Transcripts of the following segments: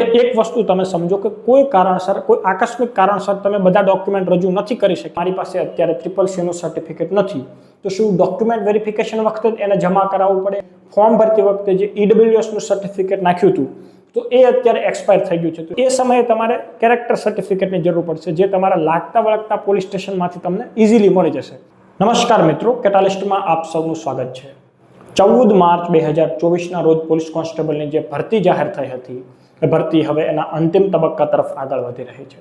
એક વસ્તુ તમે સમજો કે કોઈ કારણસર, કોઈ આકસ્મિક કારણસર તમે બધા ડોક્યુમેન્ટ રજૂ નથી કરી શકે મારી પાસે અત્યારે ટ્રિપલ સીનું સર્ટિફિકેટ નથી. તો શું ડોક્યુમેન્ટ વેરિફિકેશન વખતે એને જમા કરાવવું પડે? ફોર્મ ભરતી વખતે જે ઈડબ્લ્યુએસનું સર્ટિફિકેટ નાખ્યું હતું, તો એ અત્યારે એક્સપાયર થઈ ગયું છે. તો એ સમયે તમારે કેરેક્ટર સર્ટિફિકેટની જરૂર પડશે, જે તમારા લાગતા વળગતા પોલીસ સ્ટેશનમાંથી તમને ઇઝીલી મળી જશે. નમસ્કાર મિત્રો કેટાલિસ્ટમાં આપ સૌનું સ્વાગત છે. ચૌદ માર્ચ બે હજાર ચોવીસના રોજ પોલીસ કોન્સ્ટેબલની જે ભરતી જાહેર થઈ હતી ભરતી હવે એના અંતિમ તબક્કા તરફ આગળ વધી રહી છે.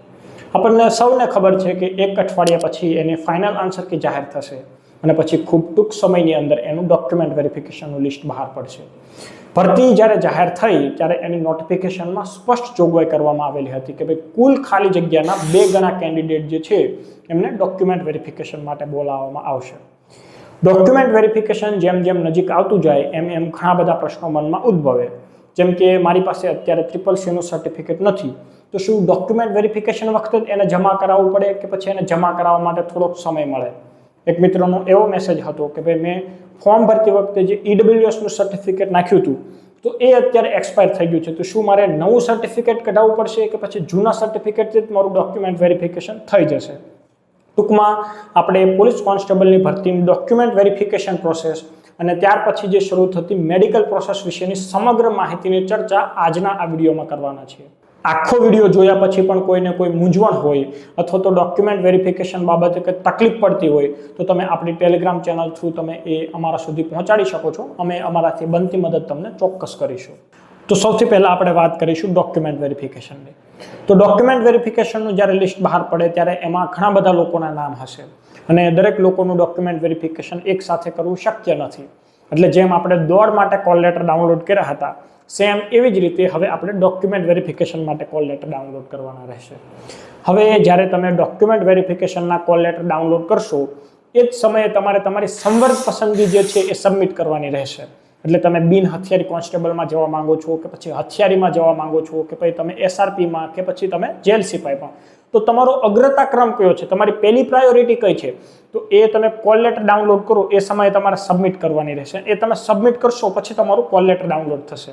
આપણને સૌને ખબર છે કે એક અઠવાડિયા પછી એની ફાઇનલ આન્સર કી જાહેર થશે અને પછી ખૂબ ટૂંક સમયની અંદર એનું ડોક્યુમેન્ટ વેરિફિકેશનનું લિસ્ટ બહાર પડશે. ભરતી જ્યારે જાહેર થઈ ત્યારે એની નોટિફિકેશનમાં સ્પષ્ટ જોગવાઈ કરવામાં આવેલી હતી કે ભાઈ કુલ ખાલી જગ્યાના બે ગણા કેન્ડિડેટ જે છે એમને ડોક્યુમેન્ટ વેરિફિકેશન માટે બોલાવવામાં આવશે. ડોક્યુમેન્ટ વેરિફિકેશન જેમ જેમ નજીક આવતું જાય એમ એમ ઘણા બધા પ્રશ્નો મનમાં ઉદ્ભવે. જેમ કે મારી પાસે અત્યારે ટ્રિપલ સીનું સર્ટિફિકેટ નથી. તો શું ડોક્યુમેન્ટ વેરિફિકેશન વખતે એને જમા કરાવવું પડે કે પછી એને જમા કરાવવા માટે થોડોક સમય મળે? એક મિત્રનો એવો મેસેજ હતો કે ભાઈ, મેં ફોર્મ ભરતી વખતે જે ઈડબ્લ્યુએસનું સર્ટિફિકેટ નાખ્યું હતું, તો એ અત્યારે એક્સપાયર થઈ ગયું છે. તો શું મારે નવું સર્ટિફિકેટ કઢાવવું પડશે કે પછી જૂના સર્ટિફિકેટથી જ મારું ડોક્યુમેન્ટ વેરિફિકેશન થઈ જશે? ટૂંકમાં, આપણે પોલીસ કોન્સ્ટેબલની ભરતીની ડોક્યુમેન્ટ વેરિફિકેશન પ્રોસેસ અને ત્યાર પછી જે શરૂ થતી મેડિકલ પ્રોસેસ વિશેની સમગ્ર માહિતીની ચર્ચા આજના આ વિડીયોમાં કરવાના છે આખો વીડિયો જોયા પછી પણ કોઈને કોઈ મૂંઝવણ હોય અથવા તો ડોક્યુમેન્ટ વેરિફિકેશન બાબતે કંઈ તકલીફ પડતી હોય, તો તમે આપણી ટેલિગ્રામ ચેનલ થ્રુ તમે એ અમારા સુધી પહોંચાડી શકો છો. અમે અમારાથી બનતી મદદ તમને ચોક્કસ કરીશું. તો સૌથી પહેલાં આપણે વાત કરીશું ડોક્યુમેન્ટ વેરિફિકેશનની તો ડોક્યુમેન્ટ વેરિફિકેશનનું જ્યારે લિસ્ટ બહાર પડે ત્યારે એમાં ઘણા બધા લોકોના નામ હશે. અને દરેક લોકોનું ડોક્યુમેન્ટ વેરિફિકેશન એક સાથે કરવું શક્ય નથી. એટલે જેમ આપણે દોડ માટે કોલ લેટર ડાઉનલોડ કર્યા હતા સેમ એવી જ રીતે હવે આપણે ડોક્યુમેન્ટ વેરિફિકેશન માટે કોલ લેટર ડાઉનલોડ કરવાના રહેશે. હવે જ્યારે તમે ડોક્યુમેન્ટ વેરિફિકેશનના કોલ લેટર ડાઉનલોડ કરશો, એ જ સમયે તમારે તમારી સંવર્ગ પસંદગી જે છે એ સબમિટ કરવાની રહેશે. એટલે તમે બિન હથિયારી કોન્સ્ટેબલમાં જવા માંગો છો કે પછી હથિયારીમાં જવા માંગો છો કે પછી તમે એસઆરપીમાં કે પછી તમે જેલ સિપાહીમાં તો તમારો અગ્રતા ક્રમ કયો છે? તમારી પહેલી પ્રાયોરિટી કઈ છે? તો એ તમે કોલ લેટર ડાઉનલોડ કરો, એ સમયે તમારે સબમિટ કરવાની રહેશે. એ તમે સબમિટ કરશો, પછી તમારું કોલ લેટર ડાઉનલોડ થશે.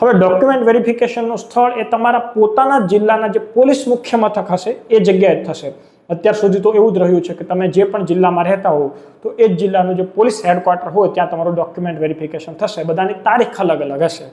હવે ડોક્યુમેન્ટ વેરિફિકેશનનું સ્થળ એ તમારા પોતાના જિલ્લાના જે પોલીસ મુખ્ય મથક હશે, એ જગ્યાએ થશે. અત્યાર સુધી તો એવું જ રહ્યું છે કે તમે જે પણ જિલ્લામાં રહેતા હો, તો એ જ જિલ્લાનું જે પોલીસ હેડક્વાર્ટર હોય, ત્યાં તમારું ડોક્યુમેન્ટ વેરિફિકેશન થશે. બધાની તારીખ અલગ અલગ હશે.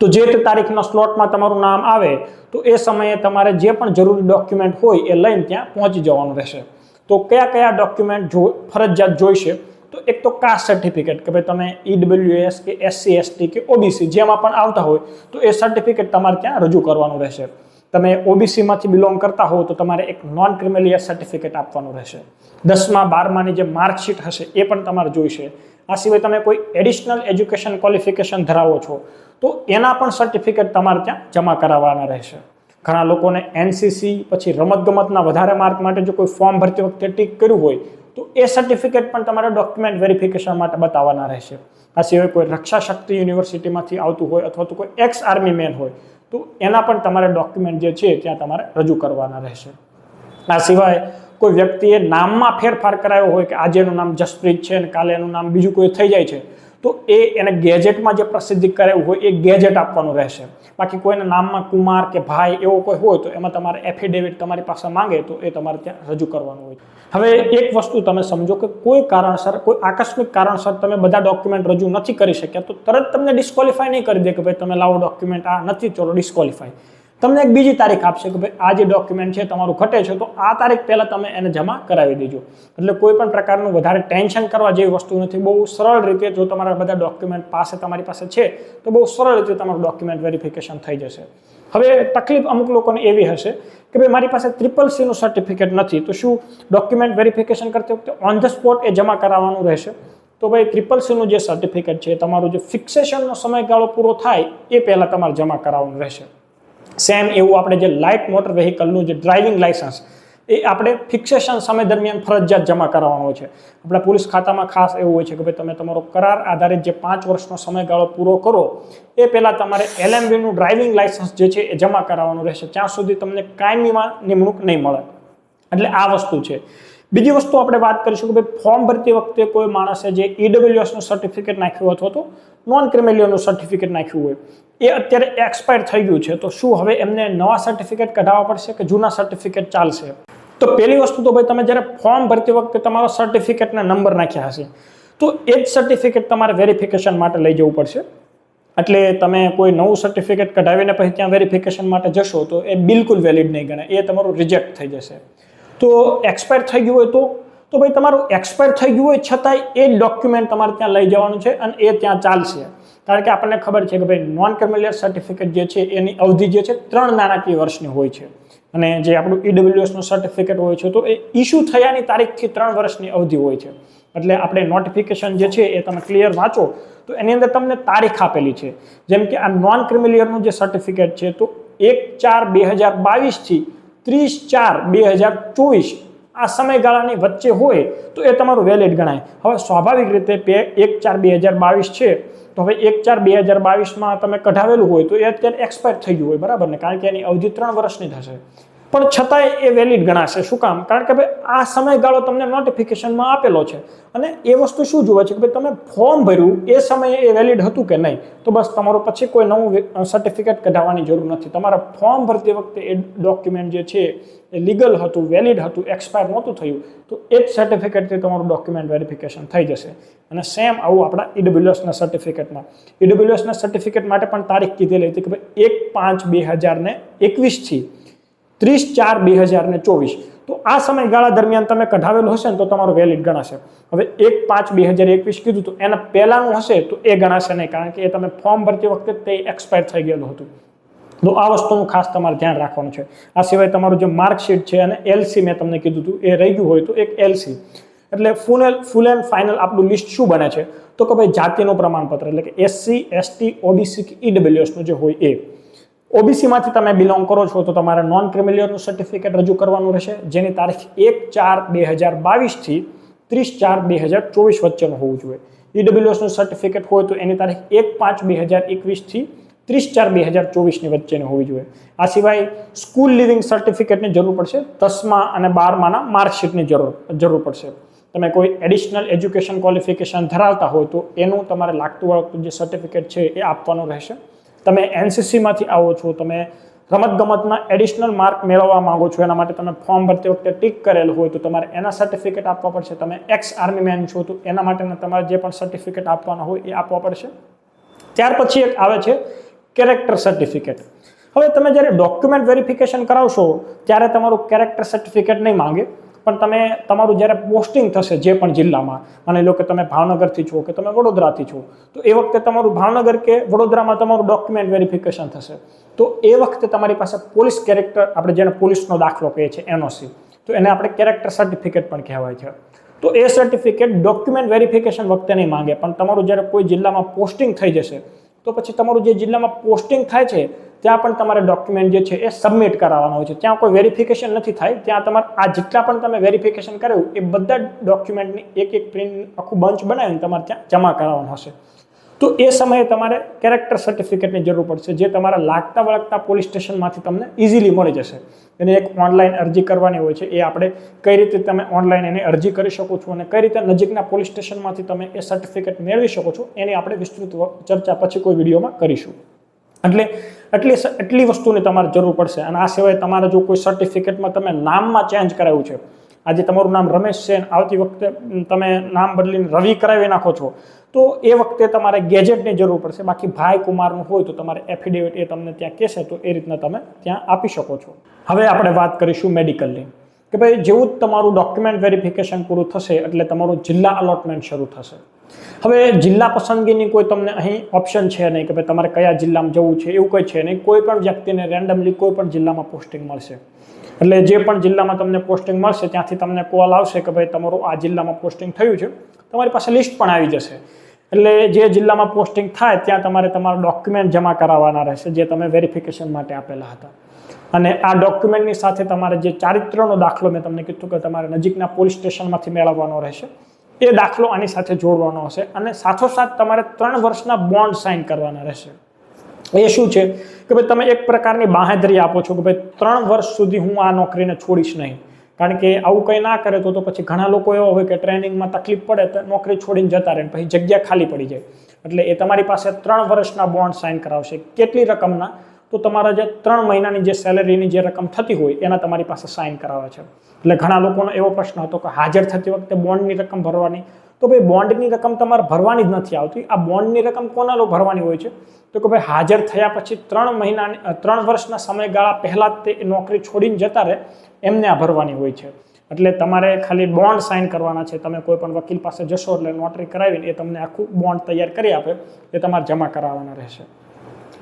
તો જે તે તારીખના સ્લોટમાં તમારું નામ આવે, તો એ સમયે તમારે જે પણ જરૂરી ડોક્યુમેન્ટ હોય, એ લઈને ત્યાં પહોંચી જવાનું રહેશે. તો કયા કયા ડોક્યુમેન્ટ જો ફરજિયાત જોઈશે, તો એક તો કાસ્ટ સર્ટિફિકેટ કે ભાઈ તમે ઈડબ્લ્યુએસ કે એસસી એસટી કે ઓબીસી જેમાં પણ આવતા હોય, તો એ સર્ટિફિકેટ તમારે ત્યાં રજૂ કરવાનું રહેશે. તમે ઓબીસીમાંથી બિલોંગ કરતા હો તો તમારે એક નોન ક્રિમિલિયર સર્ટિફિકેટ આપવાનું રહેશે. દસમા, બારમાની જે માર્કશીટ હશે એ પણ તમારે જોઈશે. આ સિવાય તમે કોઈ એડિશનલ એજ્યુકેશન ક્વોલિફિકેશન ધરાવો છો, તો એના પણ સર્ટિફિકેટ તમારે ત્યાં જમા કરાવવાના રહેશે. ઘણા લોકોને એનસીસી પછી રમતગમતના વધારે માર્ક માટે જો કોઈ ફોર્મ ભરતી વખતે ટીક કર્યું હોય, તો એ સર્ટિફિકેટ પણ તમારે ડોક્યુમેન્ટ વેરિફિકેશન માટે બતાવવાના રહેશે. આ સિવાય કોઈ રક્ષા શક્તિ યુનિવર્સિટીમાંથી આવતું હોય અથવા તો કોઈ એક્સ આર્મી મેન હોય તો એના પણ તમારે ડોક્યુમેન્ટ જે છે ત્યાં તમારે રજૂ કરવાના રહેશે. આ સિવાય કોઈ વ્યક્તિએ નામમાં ફેરફાર કરાયો હોય કે આજે એનું નામ જસપ્રીત છે અને કાલે એનું નામ બીજું કોઈ થઈ જાય છે તો એ એને ગેજેટમાં જે પ્રસિદ્ધિ કરાયું હોય, એ ગેજેટ આપવાનું રહેશે. બાકી કોઈને નામમાં કુમાર કે ભાઈ એવો કોઈ હોય તો એમાં તમારે એફિડેવિટ તમારી પાસે માંગે તો એ તમારે ત્યાં રજૂ કરવાનું હોય. હવે એક વસ્તુ તમે સમજો કે કોઈ કારણસર, કોઈ આકસ્મિક કારણસર તમે બધા ડોક્યુમેન્ટ રજૂ નથી કરી શક્યા, તો તરત તમને ડિસ્કોલિફાય નહીં કરી દે કે ભાઈ તમે લાવો ડોક્યુમેન્ટ આ નથી, ચલો ડિસ્કોલિફાય તમને એક બીજી તારીખ આપશે કે ભાઈ આ જે ડોક્યુમેન્ટ છે તમારું ઘટે છે, તો આ તારીખ પહેલાં તમે એને જમા કરાવી દેજો. એટલે કોઈ પણ પ્રકારનું વધારે ટેન્શન કરવા જેવી વસ્તુ નથી. બહુ સરળ રીતે જો તમારા બધા ડોક્યુમેન્ટ પાસે તમારી પાસે છે, તો બહુ સરળ રીતે તમારું ડોક્યુમેન્ટ વેરિફિકેશન થઈ જશે. હવે તકલીફ અમુક લોકોને એવી હશે કે ભાઈ મારી પાસે ટ્રિપલ સીનું સર્ટિફિકેટ નથી. તો શું ડોક્યુમેન્ટ વેરિફિકેશન કરતી વખતે ઓન ધ સ્પોટ એ જમા કરાવવાનું રહેશે? તો ભાઈ ટ્રિપલ સીનું જે સર્ટિફિકેટ છે, તમારું જે ફિક્સેશનનો સમયગાળો પૂરો થાય, એ પહેલાં તમારે જમા કરાવવાનું રહેશે. સેમ એવું આપણે જે લાઇટ મોટર વેહિકલનું જે ડ્રાઇવિંગ લાઇસન્સ એ આપણે ફિક્સેશન સમય દરમિયાન ફરજિયાત જમા કરાવવાનો છે. આપણા પોલીસ ખાતામાં ખાસ એવું હોય છે કે ભાઈ તમે તમારો કરાર આધારિત જે પાંચ વર્ષનો સમયગાળો પૂરો કરો, એ પહેલાં તમારે એલએમવીનું ડ્રાઇવિંગ લાઇસન્સ જે છે એ જમા કરાવવાનું રહેશે. ત્યાં સુધી તમને કાયમીમાં નિમણૂક નહીં મળે. એટલે આ વસ્તુ છે. બીજી વસ્તુ આપણે વાત કરીશું કે ભાઈ ફોર્મ ભરતી વખતે કોઈ માણસે જે ઈડબ્લ્યુએસનું સર્ટિફિકેટ નાખ્યું અથવા તો નોન ક્રિમિલિયરનું સર્ટિફિકેટ નાખ્યું હોય, એ અત્યારે એક્સપાયર થઈ ગયું છે. તો શું હવે એમને નવા સર્ટિફિકેટ કઢાવવા પડશે કે જૂના સર્ટિફિકેટ ચાલશે? તો પહેલી વસ્તુ તો ભાઈ, તમે જ્યારે ફોર્મ ભરતી વખતે તમારો સર્ટિફિકેટના નંબર નાખ્યા હશે, તો એ જ સર્ટિફિકેટ તમારે વેરિફિકેશન માટે લઈ જવું પડશે. એટલે તમે કોઈ નવું સર્ટિફિકેટ કઢાવીને પછી ત્યાં વેરિફિકેશન માટે જશો, તો એ બિલકુલ વેલિડ નહીં ગણે એ તમારું રિજેક્ટ થઈ જશે. તો એક્સપાયર થઈ ગયું હોય તો? તો ભાઈ તમારું એક્સપાયર થઈ ગયું હોય છતાંય એ ડોક્યુમેન્ટ તમારે ત્યાં લઈ જવાનું છે અને એ ત્યાં ચાલશે. કારણ કે આપણને ખબર છે કે ભાઈ નોન ક્રિમિલિયર સર્ટિફિકેટ જે છે એની અવધિ જે છે ત્રણ નાણાકીય વર્ષની હોય છે. અને જે આપણું ઈડબ્લ્યુએસનું સર્ટિફિકેટ હોય છે તો એ ઇસ્યુ થયાની તારીખથી ત્રણ વર્ષની અવધિ હોય છે. એટલે આપણે નોટિફિકેશન જે છે એ તમે ક્લિયર વાંચો તો એની અંદર તમને તારીખ આપેલી છે. જેમ કે આ નોન ક્રિમિલિયરનું જે સર્ટિફિકેટ છે તો એક ચાર બે હજાર બાવીસથી ત્રીસ ચાર બે હજાર ચોવીસ આ સમયગાળાની વચ્ચે હોય તો એ તમારું વેલિડ ગણાય. હવે સ્વાભાવિક રીતે બે એક ચાર બે હજાર બાવીસ છે, તો હવે એક ચાર બે હજાર બાવીસમાં તમે કઢાવેલું હોય તો એ અત્યારે એક્સપાયર થઈ ગયું હોય, બરાબર ને? કારણ કે એની અવધિ ત્રણ વર્ષની થશે. પણ છતાંય એ વેલિડ ગણાશે. શું કામ? કારણ કે ભાઈ, આ સમયગાળો તમને નોટિફિકેશનમાં આપેલો છે. અને એ વસ્તુ શું જુએ છે કે ભાઈ, તમે ફોર્મ ભર્યું, એ સમયે એ વેલિડ હતું કે નહીં? તો બસ તમારું પછી કોઈ નવું સર્ટિફિકેટ કઢાવવાની જરૂર નથી. તમારા ફોર્મ ભરતી વખતે એ ડોક્યુમેન્ટ જે છે, એ લીગલ હતું વેલિડ હતું એક્સપાયર નહોતું થયું, તો એ જ સર્ટિફિકેટથી તમારું ડોક્યુમેન્ટ વેરિફિકેશન થઈ જશે. અને સેમ આવું આપણા ઈડબ્લ્યુએસના સર્ટિફિકેટમાં ઈડબ્લ્યુએસના સર્ટિફિકેટ માટે પણ તારીખ કીધેલી હતી કે ભાઈ, એક પાંચ બે હજારને એકવીસથી ત્રીસ ચાર બે હજાર ને ચોવીસ. તો આ સમયગાળા દરમિયાન તમે કઢાવેલું હશે ને તો તમારું વેલિડ ગણાશે. હવે એક પાંચ બે હજાર એકવીસ કીધું તો એના પહેલાંનું હશે તો એ ગણાશે નહીં, કારણ કે એ તમે ફોર્મ ભરતી વખતે તે એક્સપાયર થઈ ગયેલું હતું. તો આ વસ્તુનું ખાસ તમારે ધ્યાન રાખવાનું છે. આ સિવાય તમારું જે માર્કશીટ છે અને એલસી મેં તમને કીધું હતું, એ રહી ગયું હોય તો એક એલસી એટલે ફૂલ ફૂલ એન્ડ ફાઇનલ આપણું લિસ્ટ શું બને છે? તો કે ભાઈ જાતિનું પ્રમાણપત્ર, એટલે કે એસસી એસટી ઓબીસી ઈડબ્લ્યુએસનું જે હોય એ. ઓબીસીમાંથી તમે બિલોંગ કરો છો તો તમારે નોન ક્રિમિલિયરનું સર્ટિફિકેટ રજૂ કરવાનું રહેશે, જેની તારીખ એક ચાર બે હજાર બાવીસથી ત્રીસ ચાર બે હજાર ચોવીસ વચ્ચેનું હોવું જોઈએ. ઈડબ્લ્યુએસનું સર્ટિફિકેટ હોય તો એની તારીખ એક પાંચ બે હજાર એકવીસથી ત્રીસ ચાર બે હજાર ચોવીસની વચ્ચેની હોવી જોઈએ. આ સિવાય સ્કૂલ લિવિંગ સર્ટિફિકેટની જરૂર પડશે, દસમા અને બારમાના માર્કશીટની જરૂર જરૂર પડશે. તમે કોઈ એડિશનલ એજ્યુકેશન ક્વોલિફિકેશન ધરાવતા હોય તો એનું તમારે લાગતું વળગતું જે સર્ટિફિકેટ છે એ આપવાનું રહેશે. તમે એનસીસીમાંથી આવો છો, તમે રમતગમતના એડિશનલ માર્ક મેળવવા માંગો છો, એના માટે તમે ફોર્મ ભરતી વખતે ટીક કરેલ હોય તો તમારે એના સર્ટિફિકેટ આપવા પડશે. તમે એક્સ આર્મી મેન છો તો એના માટેના તમારે જે પણ સર્ટિફિકેટ આપવાના હોય એ આપવા પડશે. ત્યાર પછી એક આવે છે કેરેક્ટર સર્ટિફિકેટ હવે તમે જ્યારે ડોક્યુમેન્ટ વેરિફિકેશન કરાવશો, ત્યારે તમારું કેરેક્ટર સર્ટિફિકેટ નહીં માંગે. પણ તમે તમારું જ્યારે પોસ્ટિંગ થશે જે પણ જિલ્લામાં, માની લો કે તમે ભાવનગરથી છો કે તમે વડોદરાથી છો, તો એ વખતે તમારું ભાવનગર કે વડોદરામાં તમારું ડોક્યુમેન્ટ વેરિફિકેશન થશે. તો એ વખતે તમારી પાસે પોલીસ કેરેક્ટર આપણે જેને પોલીસનો દાખલો કહીએ છીએ એનઓસી તો એને આપણે કેરેક્ટર સર્ટિફિકેટ પણ કહેવાય છે. તો એ સર્ટિફિકેટ ડોક્યુમેન્ટ વેરિફિકેશન વખતે નહીં માંગે, પણ તમારું જ્યારે કોઈ જિલ્લામાં પોસ્ટિંગ થઈ જશે, તો પછી તમારું જે જિલ્લામાં પોસ્ટિંગ થાય છે ત્યાં પણ તમારે ડોક્યુમેન્ટ જે છે એ સબમિટ કરાવવાના હોય છે. ત્યાં કોઈ વેરિફિકેશન નથી થાય. ત્યાં તમારે આ જેટલા પણ તમે વેરિફિકેશન કર્યું, એ બધા ડોક્યુમેન્ટની એક એક પ્રિન્ટ આખું બંચ બનાવીને તમારે ત્યાં જમા કરાવવાનું હશે. તો એ સમયે તમારે કેરેક્ટર સર્ટિફિકેટની જરૂર પડશે, જે તમારા લાગતા વળગતા પોલીસ સ્ટેશનમાંથી તમને ઇઝીલી મળી જશે. એને એક ઓનલાઈન અરજી કરવાની હોય છે. એ આપણે કઈ રીતે તમે ઓનલાઈન એની અરજી કરી શકો છો અને કઈ રીતે નજીકના પોલીસ સ્ટેશનમાંથી તમે એ સર્ટિફિકેટ મેળવી શકો છો, એની આપણે વિસ્તૃત ચર્ચા પછી કોઈ વિડીયોમાં કરીશું. એટલે એટલી એટલી વસ્તુની તમારે જરૂર પડશે. અને આ સિવાય તમારે જો કોઈ સર્ટિફિકેટમાં તમે નામમાં ચેન્જ કરાવ્યું છે, આજે તમારું નામ રમેશ છે આવતી વખતે તમે નામ બદલીને રવિ કરાવી નાખો છો, તો એ વખતે તમારે ગેજેટની જરૂર પડશે. બાકી ભાઈ કુમારનું હોય તો તમારે એફિડેવિટ એ તમને ત્યાં કહેશે, તો એ રીતના તમે ત્યાં આપી શકો છો. હવે આપણે વાત કરીશું મેડિકલની કે ભાઈ જેવું જ તમારું ડોક્યુમેન્ટ વેરિફિકેશન પૂરું થશે એટલે તમારું જિલ્લા અલોટમેન્ટ શરૂ થશે. હવે જિલ્લા પસંદગીની કોઈ તમને અહીં ઓપ્શન છે નહીં કે ભાઈ તમારે કયા જિલ્લામાં જવું છે એવું કંઈ છે નહીં. કોઈ પણ વ્યક્તિને રેન્ડમલી કોઈ પણ જિલ્લામાં પોસ્ટિંગ મળશે. એટલે જે પણ જિલ્લામાં તમને પોસ્ટિંગ મળશે, ત્યાંથી તમને કોલ આવશે કે ભાઈ તમારું આ જિલ્લામાં પોસ્ટિંગ થયું છે. તમારી પાસે લિસ્ટ પણ આવી જશે. એટલે જે જિલ્લામાં પોસ્ટિંગ થાય, ત્યાં તમારે તમારા ડોક્યુમેન્ટ જમા કરાવવાના રહેશે, જે તમે વેરિફિકેશન માટે આપેલા હતા. અને આ ડોક્યુમેન્ટની સાથે તમારે જે ચારિત્રનો દાખલો મેં તમને કીધું કે તમારે નજીકના પોલીસ સ્ટેશનમાંથી મેળવવાનો રહેશે, એ દાખલો આની સાથે જોડવાનો હશે અને સાથોસાથ તમારે ત્રણ વર્ષના બોન્ડ સાઇન કરવાના રહેશે. એ શું છે? કે ભાઈ તમે એક પ્રકારની બાંહેધરી આપો છો કે ભાઈ ત્રણ વર્ષ સુધી હું આ નોકરીને છોડીશ નહીં. કારણ કે આવું કંઈ ના કરે તો તો પછી ઘણા લોકો એવા હોય કે ટ્રેનિંગમાં તકલીફ પડે તો નોકરી છોડીને જતા રહે પછી જગ્યા ખાલી પડી જાય. એટલે એ તમારી પાસે ત્રણ વર્ષના બોન્ડ સાઇન કરાવશે. કેટલી રકમના? તો તમારા જે ત્રણ મહિનાની જે સેલરીની જે રકમ થતી હોય, એના તમારી પાસે સાઇન કરાવે છે. એટલે ઘણા લોકોનો એવો પ્રશ્ન હતો કે હાજર થતી વખતે બોન્ડની રકમ ભરવાની? તો ભાઈ બોન્ડની રકમ તમારે ભરવાની જ નથી આવતી. આ બોન્ડની રકમ કોના લો ભરવાની હોય છે? તો કે ભાઈ હાજર થયા પછી ત્રણ મહિનાની ત્રણ વર્ષના સમયગાળા પહેલાં તે નોકરી છોડીને જતા રહે. એમને આ ભરવાની હોય છે. એટલે તમારે ખાલી બોન્ડ સાઇન કરવાના છે. તમે કોઈ પણ વકીલ પાસે જશો એટલે નોટરી કરાવીને એ તમને આખું બોન્ડ તૈયાર કરી આપે. એ તમારે જમા કરાવવાના રહેશે.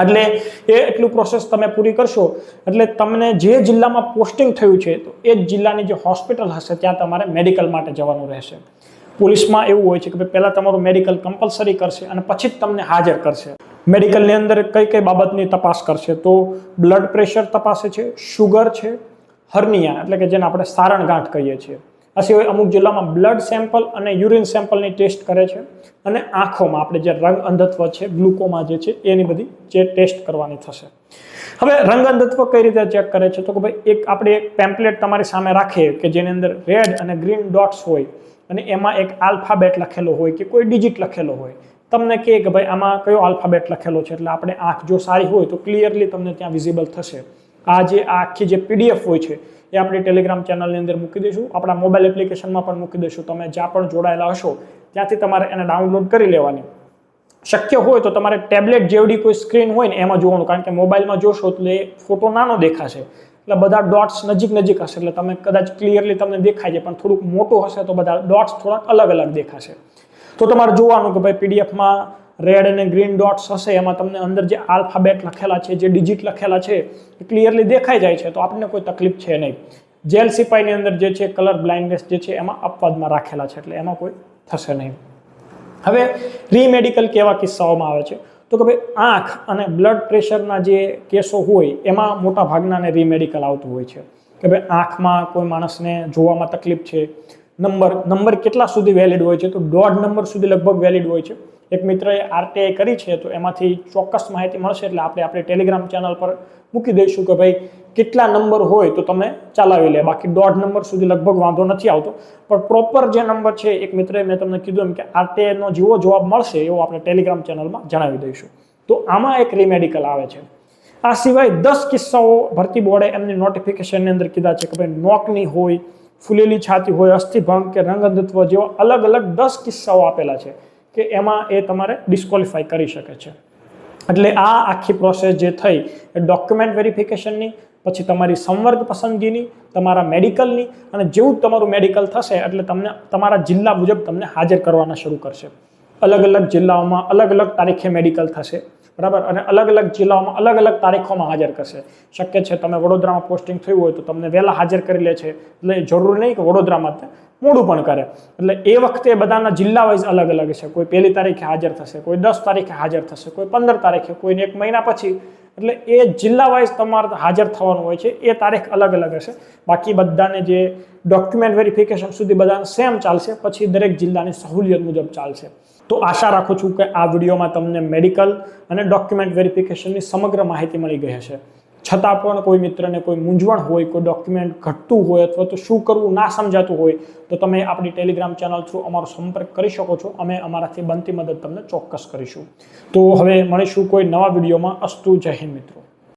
એટલે એ એટલું પ્રોસેસ તમે પૂરી કરશો. એટલે તમને જે જિલ્લામાં પોસ્ટિંગ થયું છે, તો એ જ જિલ્લાની જે હોસ્પિટલ હશે, ત્યાં તમારે મેડિકલ માટે જવાનું રહેશે. પોલીસમાં એવું હોય છે કે ભાઈ, પહેલાં તમારું મેડિકલ કમ્પલસરી કરશે અને પછી જ તમને હાજર કરશે. મેડિકલની અંદર કઈ કઈ બાબતની તપાસ કરશે? તો બ્લડ પ્રેશર તપાસે છે શુગર છે હર્નિયા એટલે કે જેને આપણે સારણ ગાંઠ કહીએ છીએ. આ સિવાય અમુક જિલ્લામાં બ્લડ સેમ્પલ અને યુરિન સેમ્પલની ટેસ્ટ કરે છે અને આંખોમાં આપણે જે રંગ અંધત્વ છે, ગ્લુકોમા જે છે, એની બધી જે ટેસ્ટ કરવાની થશે. હવે રંગ અંધત્વ કઈ રીતે ચેક કરે છે? તો કે ભાઈ એક આપણે એક પેમ્પલેટ તમારી સામે રાખીએ કે જેની અંદર રેડ અને ગ્રીન ડોટ્સ હોય અને એમાં એક આલ્ફાબેટ લખેલો હોય કે કોઈ ડિજિટ લખેલો હોય. તમને કહે કે ભાઈ આમાં કયો આલ્ફાબેટ લખેલો છે? એટલે આપણે આંખ જો સારી હોય તો ક્લિયરલી તમને ત્યાં વિઝિબલ થશે. આ જે આખી જે પીડીએફ હોય છે, એ આપણે ટેલિગ્રામ ચેનલની અંદર મૂકી દઈશું. આપણા મોબાઈલ એપ્લિકેશનમાં પણ મૂકી દઈશું. તમે જ્યાં પણ જોડાયેલા હશો, ત્યાંથી તમારે એને ડાઉનલોડ કરી લેવાની. શક્ય હોય તો તમારે ટેબ્લેટ જેવડી કોઈ સ્ક્રીન હોય ને, એમાં જોવાનું. કારણ કે મોબાઈલમાં જોશો એટલે ફોટો નાનો દેખાશે. એટલે બધા ડોટ્સ નજીક નજીક હશે. એટલે તમે કદાચ ક્લિયરલી તમને દેખાય છે, પણ થોડુંક મોટું હશે તો બધા ડોટ્સ થોડાક અલગ અલગ દેખાશે. તો તમારે જોવાનું કે ભાઈ પીડીએફમાં રેડ અને ગ્રીન ડોટ્સ હશે. એમાં તમને અંદર જે આલ્ફાબેટ લખેલા છે, જે ડિજિટ લખેલા છે, એ ક્લિયરલી દેખાઈ જાય છે. તો આપણને કોઈ તકલીફ છે નહીં. જેલ સિપાઈની અંદર જે છે કલર બ્લાઇન્ડનેસ જે છે, એમાં અપવાદમાં રાખેલા છે. એટલે એમાં કોઈ થશે નહીં. હવે રીમેડિકલ કેવા કિસ્સાઓમાં આવે છે? તો કે ભાઈ, આંખ અને બ્લડ પ્રેશરના જે કેસો હોય, એમાં મોટા ભાગનાને રીમેડિકલ આવતું હોય છે. કે ભાઈ, આંખમાં કોઈ માણસને જોવામાં તકલીફ છે. નંબર નંબર કેટલા સુધી વેલિડ હોય છે? તો દોઢ નંબર સુધી લગભગ વેલિડ હોય છે. એક મિત્રએ આરટીઆઈ કરી છે, તો એમાંથી ચોક્કસ માહિતી મળશે, એટલે આપણે આપણે ટેલિગ્રામ ચેનલ પર મૂકી દઈશું કે ભાઈ કેટલા નંબર હોય તો તમે ચલાવી લે. બાકી દોઢ નંબર સુધી લગભગ વાંધો નથી આવતો. પણ પ્રોપર જે નંબર છે, એક મિત્રએ મેં તમને કીધું એમ કે આરટીઆઈનો જેવો જવાબ મળશે, એવો આપણે ટેલિગ્રામ ચેનલમાં જણાવી દઈશું. તો આમાં એક રીમેડિકલ આવે છે. આ સિવાય દસ કિસ્સાઓ ભરતી બોર્ડે એમની નોટિફિકેશનની અંદર કીધા છે કે ભાઈ નોકની હોય, ફૂલેલી છાતી હોય, અસ્થિભંગ કે રંગઅંધત્વ જેવા અલગ અલગ દસ કિસ્સાઓ આપેલા છે. કે એમાં એ તમારે ડિસ્કોલિફાય કરી શકે છે. એટલે આ આખી પ્રોસેસ જે થઈ એ ડોક્યુમેન્ટ વેરિફિકેશનની પછી તમારી સંવર્ગ પસંદગીની, તમારા મેડિકલની અને જેવું તમારું મેડિકલ થશે એટલે તમને તમારા જિલ્લા મુજબ તમને હાજર કરવાના શરૂ કરશે. અલગ અલગ જિલ્લાઓમાં અલગ અલગ તારીખે મેડિકલ થશે. બરાબર? અને અલગ અલગ જિલ્લાઓમાં અલગ અલગ તારીખોમાં હાજર કરશે. શક્ય છે તમે વડોદરામાં પોસ્ટિંગ થયું હોય તો તમને વહેલા હાજર કરી લે છે. એટલે જરૂરી નહીં કે વડોદરામાં મોડું પણ કરે. એટલે એ વખતે બધાના જિલ્લા વાઇઝ અલગ અલગ છે. કોઈ પહેલી તારીખે હાજર થશે, કોઈ દસ તારીખે હાજર થશે, કોઈ પંદર તારીખે, કોઈને એક મહિના પછી. એટલે એ જિલ્લા વાઇઝ તમારે હાજર થવાનું હોય છે. એ તારીખ અલગ અલગ હશે. બાકી બધાને જે ડોક્યુમેન્ટ વેરિફિકેશન સુધી બધાને સેમ ચાલશે. પછી દરેક જિલ્લાની સહુલિયત મુજબ ચાલશે. તો આશા રાખું છું કે આ વિડીયોમાં તમને મેડિકલ અને ડોક્યુમેન્ટ વેરિફિકેશનની સમગ્ર માહિતી મળી ગઈ હશે. છતાં પણ કોઈ મિત્રને કોઈ મૂંઝવણ હોય, કોઈ ડોક્યુમેન્ટ ઘટતું હોય અથવા તો શું કરવું ના સમજાતું હોય, તો તમે આપણી ટેલિગ્રામ ચેનલ થ્રુ અમારો સંપર્ક કરી શકો છો. અમે અમારાથી બનતી મદદ તમને ચોક્કસ કરીશું. તો હવે મળીશું કોઈ નવા વિડીયોમાં. અસ્તુ જય હિન્દ મિત્રો.